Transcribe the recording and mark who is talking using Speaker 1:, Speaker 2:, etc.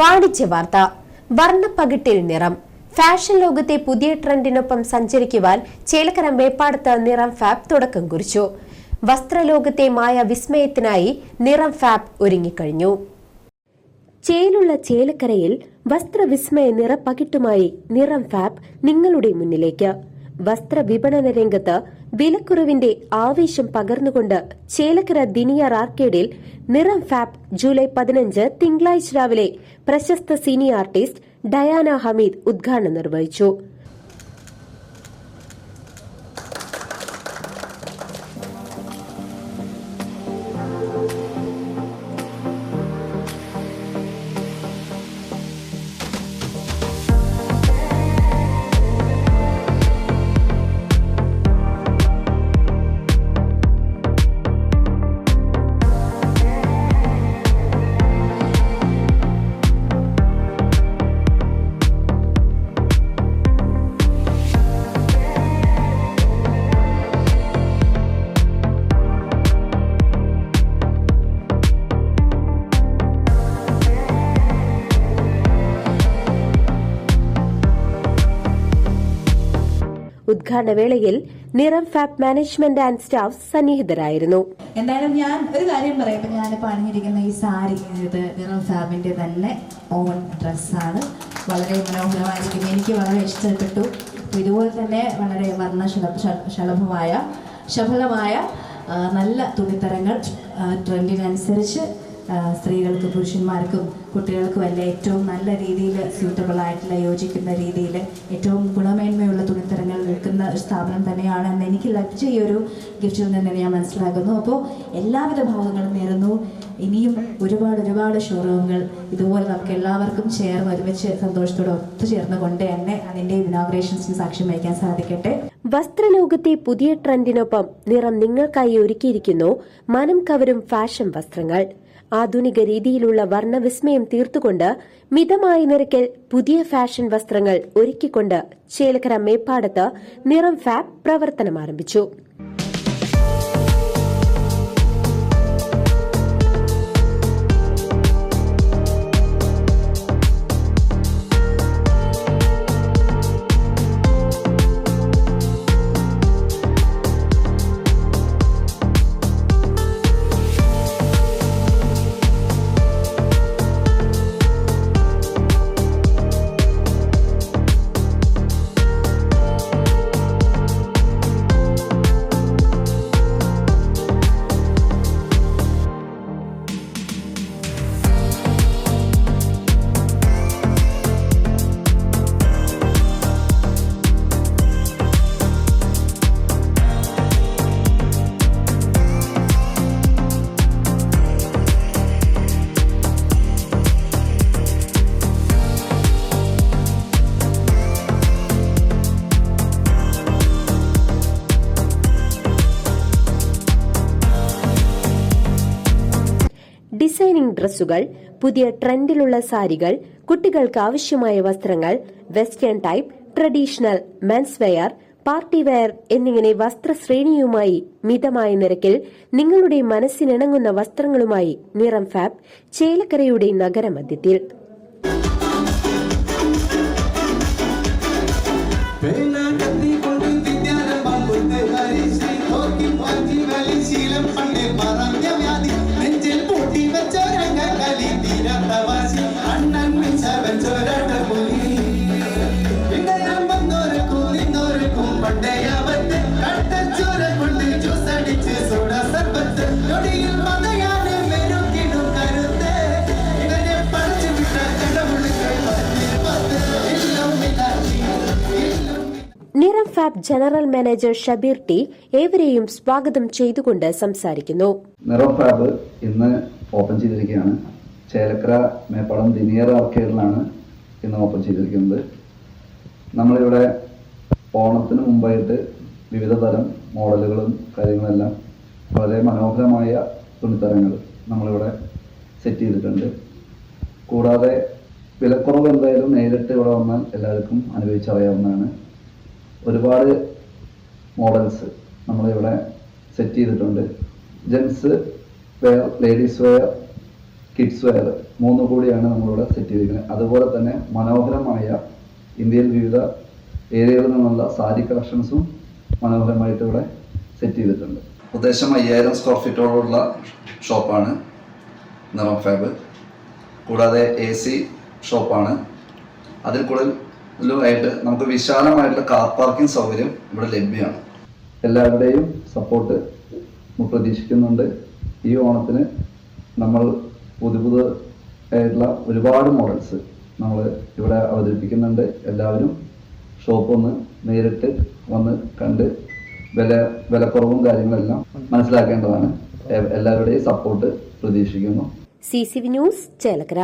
Speaker 1: വാണിജ്യ വാർത്ത. വർണപ്പകിട്ടിൽ നിറം. ഫാഷൻ ലോകത്തെ പുതിയ ട്രെൻഡിനൊപ്പം സഞ്ചരിക്കുവാൻ ചേലക്കര മേപ്പാടത്ത് നിറം ഫാബ് തുടക്കം കുറിച്ചു. വസ്ത്രലോകത്തെ മായ വിസ്മയത്തിനായി നിറം ഫാബ് ഒരുങ്ങിക്കഴിഞ്ഞു. ചേലുള്ള ചേലക്കരയിൽ വസ്ത്രവിസ്മയ നിറപ്പകിട്ടുമായി നിറം ഫാബ് നിങ്ങളുടെ മുന്നിലേക്ക്. വസ്ത്ര വിപണന രംഗത്ത് വിലക്കുറവിന്റെ ആവേശം പകർന്നുകൊണ്ട് ചേലക്കര ദിനിയർ ആർക്കേഡിൽ നിറം ഫാബ് ജൂലൈ പതിനഞ്ച് തിങ്കളാഴ്ച രാവിലെ പ്രശസ്ത സീനിയർ ആർട്ടിസ്റ്റ് ഡയാന ഹമീദ് ഉദ്ഘാടനം നിർവഹിച്ചു ഉദ്ഘാടന വേളയിൽ നിറം ഫാബ് മാനേജ്മെന്റ് ആൻഡ് സ്റ്റാഫ് സന്നിഹിതരായിരുന്നു.
Speaker 2: എന്തായാലും ഞാൻ ഒരു കാര്യം പറയാം. ഞാൻ പണിഞ്ഞിരിക്കുന്ന ഈ സാരി ഇത് നിറം ഫാബിന്റെ തന്നെ ഓൺ ഡ്രസ്സാണ് വളരെ മനോഹരമായിരിക്കും എനിക്ക് വളരെ ഇഷ്ടപ്പെട്ടു. ഇതുപോലെ തന്നെ വളരെ വർണ ശലഭമായ നല്ല തുണിത്തരങ്ങൾ ട്രെൻഡിനനുസരിച്ച് സ്ത്രീകൾക്കും പുരുഷന്മാർക്കും കുട്ടികൾക്കും എല്ലാം ഏറ്റവും നല്ല രീതിയിൽ സ്യൂട്ടബിൾ ആയിട്ടുള്ള യോജിക്കുന്ന രീതിയിൽ ഏറ്റവും ഗുണമേന്മയുള്ള തുണിത്തരങ്ങൾ വിൽക്കുന്ന സ്ഥാപനം തന്നെയാണ് എന്ന് എനിക്ക് ലഭിച്ച ഈ ഒരു ഗിഫ്റ്റിൽ നിന്ന് ഞാൻ മനസ്സിലാക്കുന്നു. അപ്പോൾ എല്ലാവിധ ഭാഗങ്ങളും നേരുന്നു. ഇനിയും ഒരുപാട് ഒരുപാട് ഷോറൂമുകൾ ഇതുപോലെ നമുക്ക് എല്ലാവർക്കും ചേർന്ന് ഒരുമിച്ച് സന്തോഷത്തോടെ ഒത്തുചേർന്ന് കൊണ്ട് തന്നെ അതിന്റെ ഇനോഗ്രേഷൻസിന് സാക്ഷ്യം വഹിക്കാൻ സാധിക്കട്ടെ.
Speaker 1: വസ്ത്രലോകത്തെ പുതിയ ട്രെൻഡിനൊപ്പം നിറം നിങ്ങൾക്കായി ഒരുക്കിയിരിക്കുന്നു. മനം കവരും ഫാഷൻ വസ്ത്രങ്ങൾ. ആധുനിക രീതിയിലുള്ള വർണവിസ്മയം തീർത്തുകൊണ്ട് മിതമായ നിരക്കിൽ പുതിയ ഫാഷൻ വസ്ത്രങ്ങൾ ഒരുക്കിക്കൊണ്ട് ചേലക്കര മേപ്പാടത്ത് നിറം ഫാബ് പ്രവർത്തനം ആരംഭിച്ചു ഡിസൈനിംഗ് ഡ്രസ്സുകൾ പുതിയ ട്രെൻഡിലുള്ള സാരികൾ കുട്ടികൾക്ക് ആവശ്യമായ വസ്ത്രങ്ങൾ western type traditional men's wear party wear എന്നിങ്ങനെ വസ്ത്രശ്രേണിയുമായി മിതമായ നിരക്കിൽ നിങ്ങളുടെ മനസ്സിനിണങ്ങുന്ന വസ്ത്രങ്ങളുമായി നിറം ഫാബ് ചേലക്കരയുടെ നഗരമധ്യത്തിൽ.
Speaker 3: വെച്ചൊരങ്ങ തീരത്തവാസി അണ്ണൻ മിച്ച വെച്ചൊരട്ട പുലി വിനയം വന്നോർക്കും നിന്നോർക്കും പണ്ടേ അവത്ത് കട്ടച്ചോര കൊണ്ട് ജ്യൂസ് സോഡ സർബത്ത് നൊടിയിൽ മതയാണ് മെരുക്കിടും ഇവനെ വിട്ട ഇല്ലും
Speaker 1: Niram fab general manager Shabeer T ഏവരെയും സ്വാഗതം ചെയ്തുകൊണ്ട് സംസാരിക്കുന്നു.
Speaker 4: നിറം ഫാബ് ഇന്ന് ഓപ്പൺ ചെയ്തിരിക്കുകയാണ്. ചേലക്കര മേപ്പാടം ദിനിയർ ആർക്കേഡിലാണ് ഇന്ന് ഓപ്പൺ ചെയ്തിരിക്കുന്നത്. നമ്മളിവിടെ ഓണത്തിന് മുമ്പായിട്ട് വിവിധ തരം മോഡലുകളും കാര്യങ്ങളെല്ലാം വളരെ മനോഹരമായ തുണിത്തരങ്ങൾ നമ്മളിവിടെ സെറ്റ് ചെയ്തിട്ടുണ്ട്. കൂടാതെ വിലക്കുറവ് എന്തായാലും നേരിട്ട് ഇവിടെ വന്നാൽ എല്ലാവർക്കും അനുഭവിച്ചറിയാവുന്നതാണ്. ഒരുപാട് മോഡൽസ് നമ്മളിവിടെ സെറ്റ് ചെയ്തിട്ടുണ്ട്. Gents wear ladies wear kids wear മൂന്ന് കൂടിയാണ് നമ്മളിവിടെ സെറ്റ് ചെയ്തിരിക്കുന്നത്. അതുപോലെ തന്നെ മനോഹരമായ ഇന്ത്യയിൽ വിവിധ ഏരിയകളിൽ നിന്നുള്ള സാരി കളക്ഷൻസും മനോഹരമായിട്ട് ഇവിടെ സെറ്റ് ചെയ്തിട്ടുണ്ട്. ഉദ്ദേശം അയ്യായിരം സ്ക്വയർ ഫീറ്റോടുള്ള ഷോപ്പാണ് നിറം ഫാബ് കൂടാതെ എ സി ഷോപ്പാണ് അതിൽ കൂടുതലായിട്ട് നമുക്ക് വിശാലമായിട്ടുള്ള കാർ പാർക്കിംഗ് സൗകര്യം ഇവിടെ ലഭ്യമാണ്. എല്ലാവരുടെയും സപ്പോർട്ട് പ്രതീക്ഷിക്കുന്നുണ്ട്. ഈ ഓണത്തിന് നമ്മൾ പുതു പുതു ആയിട്ടുള്ള ഒരുപാട് മോഡൽസ് നമ്മൾ ഇവിടെ അവതരിപ്പിക്കുന്നുണ്ട്. എല്ലാവരും ഷോപ്പ് ഒന്ന് നേരിട്ട് വന്ന് കണ്ട് വില വിലക്കുറവും കാര്യങ്ങളെല്ലാം മനസ്സിലാക്കേണ്ടതാണ്. എല്ലാവരുടെയും സപ്പോർട്ട് പ്രതീക്ഷിക്കുന്നു.
Speaker 1: C C V news Chelakkara.